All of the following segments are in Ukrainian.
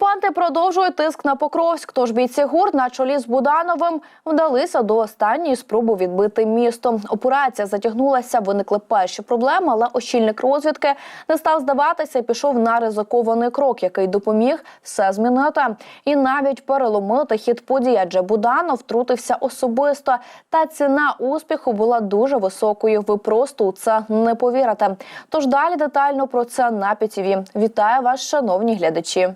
Окупанти продовжують тиск на Покровськ. Тож бійці гурт на чолі з Будановим вдалися до останньої спроби відбити місто. Операція затягнулася, виникли перші проблеми, але очільник розвідки не став здаватися і пішов на ризикований крок, який допоміг все змінити. І навіть переломити хід подій, адже Буданов втрутився особисто. Та ціна успіху була дуже високою. Ви просто у це не повірите. Тож далі детально про це на ПІТІВІ. Вітаю вас, шановні глядачі.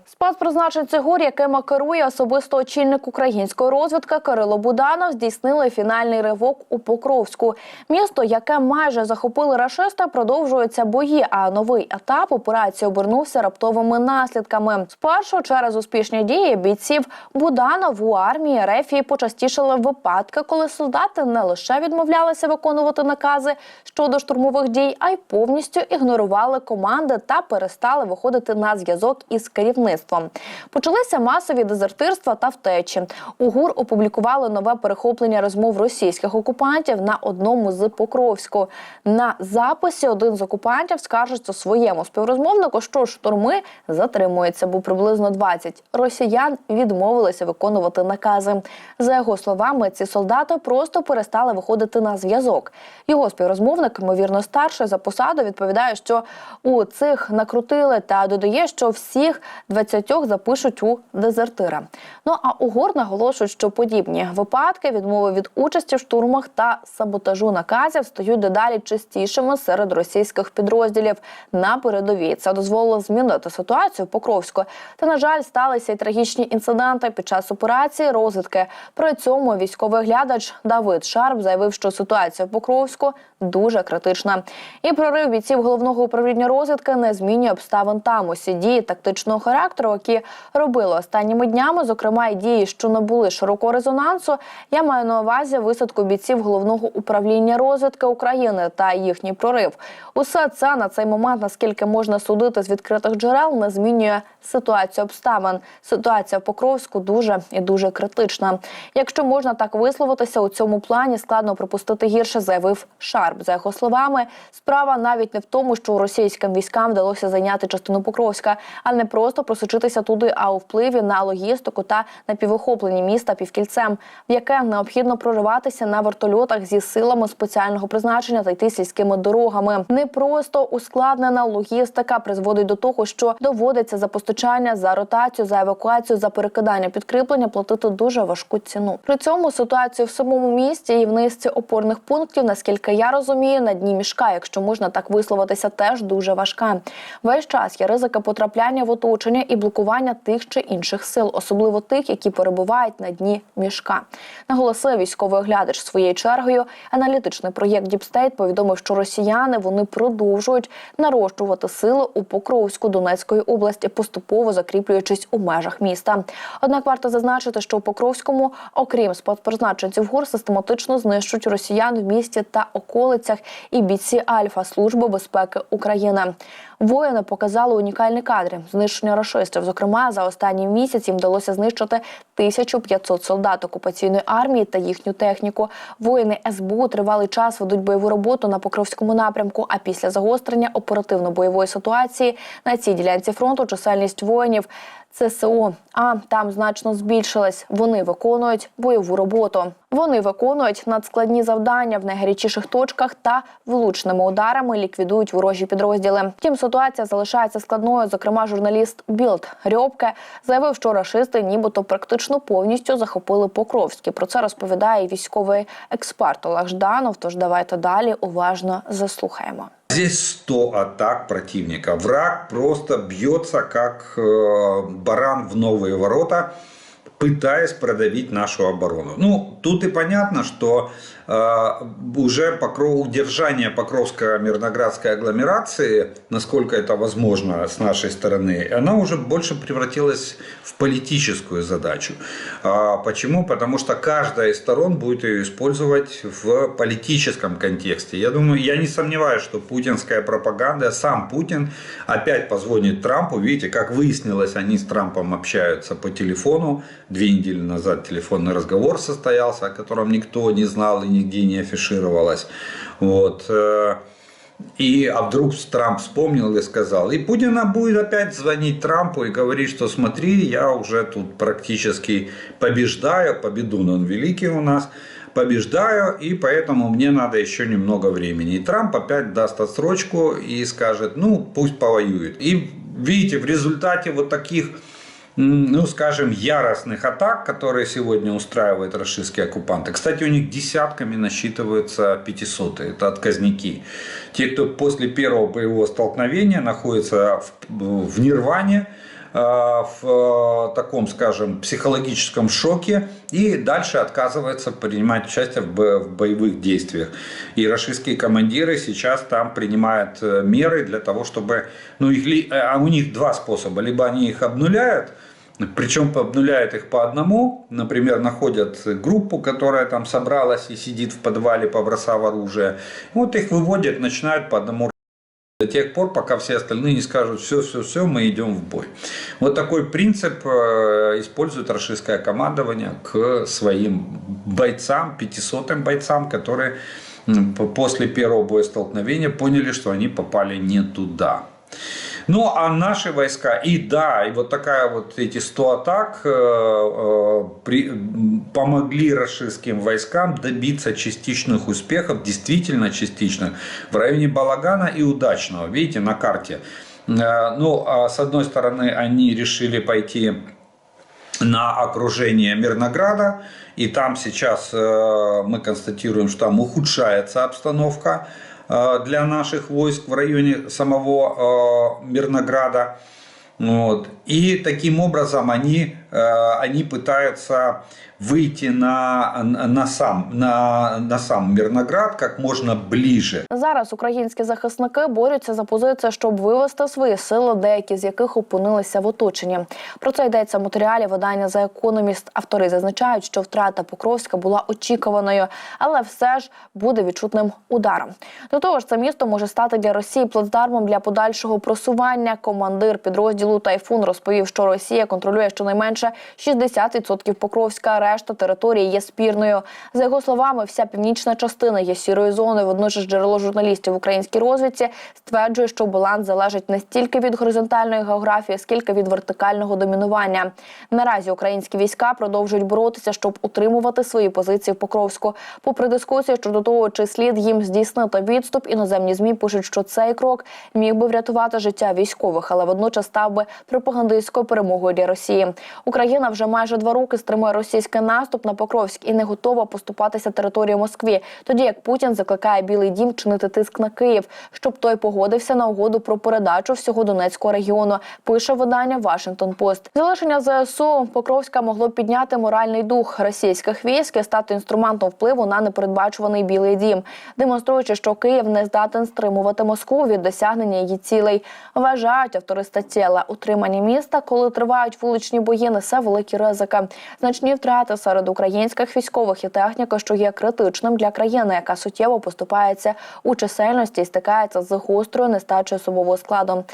Спецпризначенці ГУР, якими керує особисто очільник української розвідки Кирило Буданов, здійснили фінальний ривок у Покровську. Місто, яке майже захопили рашисти, продовжуються бої. А новий етап операції обернувся раптовими наслідками. Спершу через успішні дії бійців Буданов у армії Рефії почастішали випадки, коли солдати не лише відмовлялися виконувати накази щодо штурмових дій, а й повністю ігнорували команди та перестали виходити на зв'язок із керівництвом. Почалися масові дезертирства та втечі. У ГУР опублікували нове перехоплення розмов російських окупантів на одному з Покровську. На записі один з окупантів скаржиться своєму співрозмовнику, що штурми затримуються, бо приблизно 20 росіян відмовилися виконувати накази. За його словами, ці солдати просто перестали виходити на зв'язок. Його співрозмовник, ймовірно, старший за посаду, відповідає, що у цих накрутили та додає, що всіх 20 запишуть у дезертира. Ну а у ГОР наголошують, що подібні випадки відмови від участі в штурмах та саботажу наказів стають дедалі частішими серед російських підрозділів на передовій. Це дозволило змінити ситуацію в Покровську. Та на жаль, сталися й трагічні інциденти під час операції розвідки. При цьому військовий глядач Давид Шарп заявив, що ситуація в Покровську дуже критична. І прорив бійців головного управління розвідки не змінює обставин там. Усі дії тактичного характеру, які робили останніми днями, зокрема й дії, що набули широкого резонансу. Я маю на увазі висадку бійців головного управління розвідки України та їхній прорив. Усе це на цей момент, наскільки можна судити з відкритих джерел, не змінює ситуацію обставин. Ситуація в Покровську дуже і дуже критична. Якщо можна так висловитися, у цьому плані складно припустити гірше, заявив Шарп. За його словами, справа навіть не в тому, що російським військам вдалося зайняти частину Покровська, а не просто просочитися туди, а у впливі на логістику та на півохоплення міста півкільцем, в яке необхідно прориватися на вертольотах зі силами спеціального призначення та йти сільськими дорогами. Не просто ускладнена логістика призводить до того, що доводиться за постачання, за ротацію, за евакуацію, за перекидання підкріплення платити дуже важку ціну. При цьому ситуацію в самому місті і в низці опорних пунктів, наскільки я розумію, на дні мішка, якщо можна так висловитися, теж дуже важка. Весь час є ризики потрапляння в оточення і блокування тих чи інших сил, особливо тих, які перебувають на дні мішка. Наголосив військовий оглядач своєю чергою. Аналітичний проєкт Діпстейт повідомив, що росіяни вони продовжують нарощувати сили у Покровську Донецької області, поступово закріплюючись у межах міста. Однак варто зазначити, що у Покровському, окрім спецпризначенців ГУР, систематично знищують росіян в місті та околицях і бійці Альфа Служби безпеки України. Воїни показали унікальні кадри знищення рашистів. Зокрема, за останній місяць їм вдалося знищити 1500 солдат окупаційної армії та їхню техніку. Воїни СБУ тривалий час ведуть бойову роботу на Покровському напрямку. А після загострення оперативно-бойової ситуації на цій ділянці фронту чисельність воїнів ЦСО а там значно збільшилась. Вони виконують бойову роботу. Вони виконують надскладні завдання в найгарячіших точках та влучними ударами ліквідують ворожі підрозділи. Втім, ситуація залишається складною. Зокрема, журналіст Білд Рьобке заявив, що рашисти, нібито практично повністю захопили Покровський. Про це розповідає військовий експерт Олег Жданов. Тож давайте далі уважно заслухаємо. Здесь 100 атак противника. Враг просто бьется, как э, баран в новые ворота, пытаясь продавить нашу оборону. Ну, тут и понятно, что э, уже покров, удержание Покровско-Мирноградской агломерации, насколько это возможно с нашей стороны, она уже больше превратилась в политическую задачу. А, почему? Потому что каждая из сторон будет ее использовать в политическом контексте. Я думаю, я не сомневаюсь, что путинская пропаганда, сам Путин опять позвонит Трампу. Видите, как выяснилось, они с Трампом общаются по телефону. Две недели назад телефонный разговор состоялся, о котором никто не знал и нигде не афишировалось. Вот. э, И, а вдруг Трамп вспомнил и сказал. И Путин будет опять звонить Трампу и говорить, что смотри, я уже тут практически побеждаю, победун он великий у нас, побеждаю, и поэтому мне надо еще немного времени. И Трамп опять даст отсрочку и скажет, ну, пусть повоюет. И видите, в результате вот таких ну, скажем, яростных атак, которые сегодня устраивают российские оккупанты. Кстати, у них десятками насчитываются 500 это отказники. Те, кто после первого боевого столкновения находится в, в нирване, э, в э, таком, скажем, психологическом шоке и дальше отказывается принимать участие в бо- в боевых действиях. И российские командиры сейчас там принимают э, меры для того, чтобы, ну, их, а у них два способа, либо они их обнуляют, причем обнуляют их по одному, например, находят группу, которая там собралась и сидит в подвале, побросав оружие. Вот их выводят, начинают по одному до тех пор, пока все остальные не скажут, все, все, все, мы идем в бой. Вот такой принцип э, использует российское командование к своим бойцам, 500 бойцам, которые после первого боестолкновения поняли, что они попали не туда. Ну, а наши войска, и да, и вот такая вот эти 100 атак э, э, при- помогли российским войскам добиться частичных успехов, действительно частичных, в районе Балагана и Удачного. Видите, на карте. Э, Ну, а с одной стороны, они решили пойти на окружение Мирнограда. И там сейчас э, мы констатируем, что там ухудшается обстановка для наших войск в районе самого э, Мирнограда. Вот. И таким образом они, э, они пытаются выйти на, на, сам, на, на сам Мирноград как можно ближе. Зараз українські захисники борються за позицію, щоб вивести свої сили, деякі з яких опинилися в оточенні. Про це йдеться в матеріалі видання за економіст. Автори зазначають, що втрата Покровська була очікуваною, але все ж буде відчутним ударом. До того ж, це місто може стати для Росії плацдармом для подальшого просування. Командир підрозділу Тайфун розповів, що Росія контролює щонайменше 60% Покровська. Решта території є спірною. За його словами, вся північна частина є сірою зоною. Водночас джерело журналістів українській розвідці стверджує, що баланс залежить не стільки від горизонтальної географії, скільки від вертикального домінування. Наразі українські війська продовжують боротися, щоб утримувати свої позиції в Покровську. Попри дискусію щодо того, чи слід їм здійснити відступ, іноземні змі пишуть, що цей крок міг би врятувати життя військових, але водночас став би пропагандистською перемогою для Росії. Україна вже майже два роки стримує російський наступ на Покровськ і не готова поступатися території Москві. Тоді як Путін закликає Білий Дім чинити тиск на Київ, щоб той погодився на угоду про передачу всього Донецького регіону. Пише видання Вашингтон Пост. Залишення ЗСУ Покровська могло підняти моральний дух російських військ і стати інструментом впливу на непередбачуваний Білий Дім, демонструючи, що Київ не здатен стримувати Москву від досягнення її цілей. Вважають автори статті, але утримання міста, коли тривають вуличні бої, несе великі ризики. Значні втрати серед українських військових і техніки, що є критичним для країни, яка суттєво поступається у чисельності і стикається з гострою нестачею особового складу.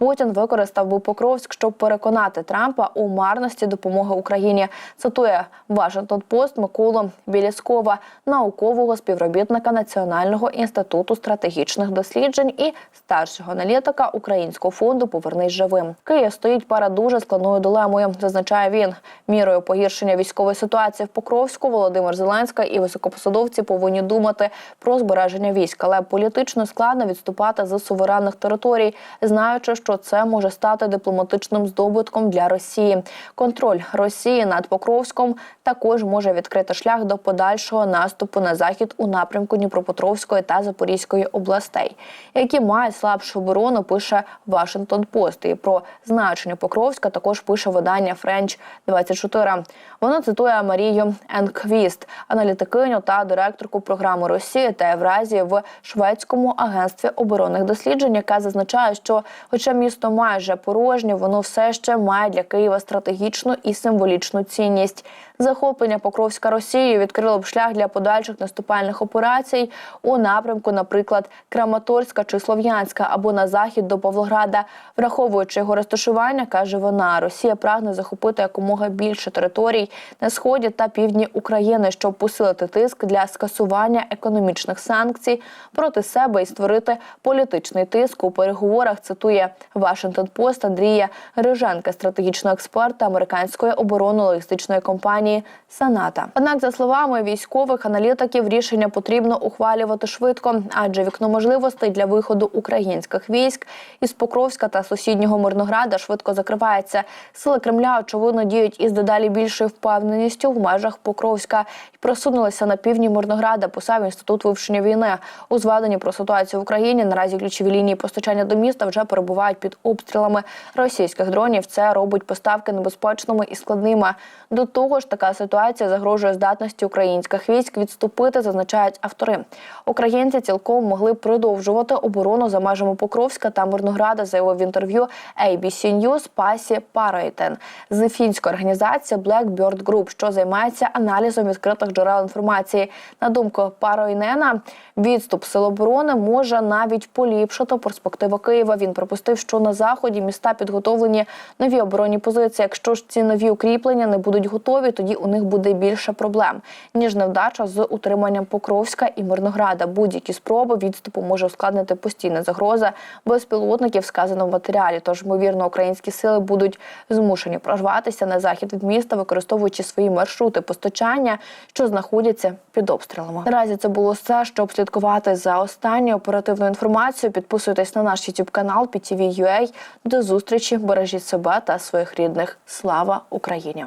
Путін використав би Покровськ, щоб переконати Трампа у марності допомоги Україні. Цитує Вашингтон Пост Миколу Біліскова, наукового співробітника Національного інституту стратегічних досліджень і старшого аналітика Українського фонду Повернись живим. Київ стоїть перед дуже складною дилемою, зазначає він. Мірою погіршення військової ситуації в Покровську Володимир Зеленський і високопосадовці повинні думати про збереження військ, але політично складно відступати з суверенних територій, знаючи, що це може стати дипломатичним здобутком для Росії. Контроль Росії над Покровськом також може відкрити шлях до подальшого наступу на захід у напрямку Дніпропетровської та Запорізької областей, які мають слабшу оборону. Пише Вашингтон Пост. І про значення Покровська також пише видання Френч 24 Воно цитує Марію Енквіст, аналітикиню та директорку програми Росії та Євразії в шведському агентстві оборонних досліджень, яка зазначає, що, хоча місто майже порожнє, воно все ще має для Києва стратегічну і символічну цінність. Захоплення Покровська Росією відкрило б шлях для подальших наступальних операцій у напрямку, наприклад, Краматорська чи Слов'янська або на захід до Павлограда, враховуючи його розташування каже вона: Росія прагне захопити якомога більше територій на сході та півдні України, щоб посилити тиск для скасування економічних санкцій проти себе і створити політичний тиск у переговорах. Цитує Вашингтон Пост Андрія Риженка, стратегічного експерта американської оборонно-логістичної компанії Саната. Однак, за словами військових аналітиків, рішення потрібно ухвалювати швидко, адже вікно можливостей для виходу українських військ із Покровська та сусіднього Мирнограда швидко закривається. Сили Кремля очевидно діють із дедалі більшою впевненістю в межах Покровська і просунулися на півдні Мирнограда. Писав інститут вивчення війни у зведенні про ситуацію в Україні. Наразі ключові лінії постачання до міста вже перебувають під обстрілами російських дронів. Це робить поставки небезпечними і складними. До того ж, така ситуація загрожує здатності українських військ відступити, зазначають автори. Українці цілком могли продовжувати оборону за межами Покровська та Мирнограда, заявив в інтерв'ю ABC News Пасі Парейтен з фінської організації Blackbird Group, що займається аналізом відкритих джерел інформації. На думку Паройнена, відступ сил оборони може навіть поліпшити перспективи Києва. Він припустив, що на заході міста підготовлені нові оборонні позиції. Якщо ж ці нові укріплення не будуть готові, тоді у них буде більше проблем ніж невдача з утриманням Покровська і Мирнограда. Будь-які спроби відступу може ускладнити постійна загроза безпілотників, сказано в матеріалі. Тож, ймовірно, українські сили будуть змушені прорватися на захід від міста, використовуючи свої маршрути постачання, що знаходяться під обстрілами. Наразі це було все, щоб слідкувати за останньою оперативною інформацією. Підписуйтесь на наш YouTube канал PTV.ua. До зустрічі, бережіть себе та своїх рідних. Слава Україні!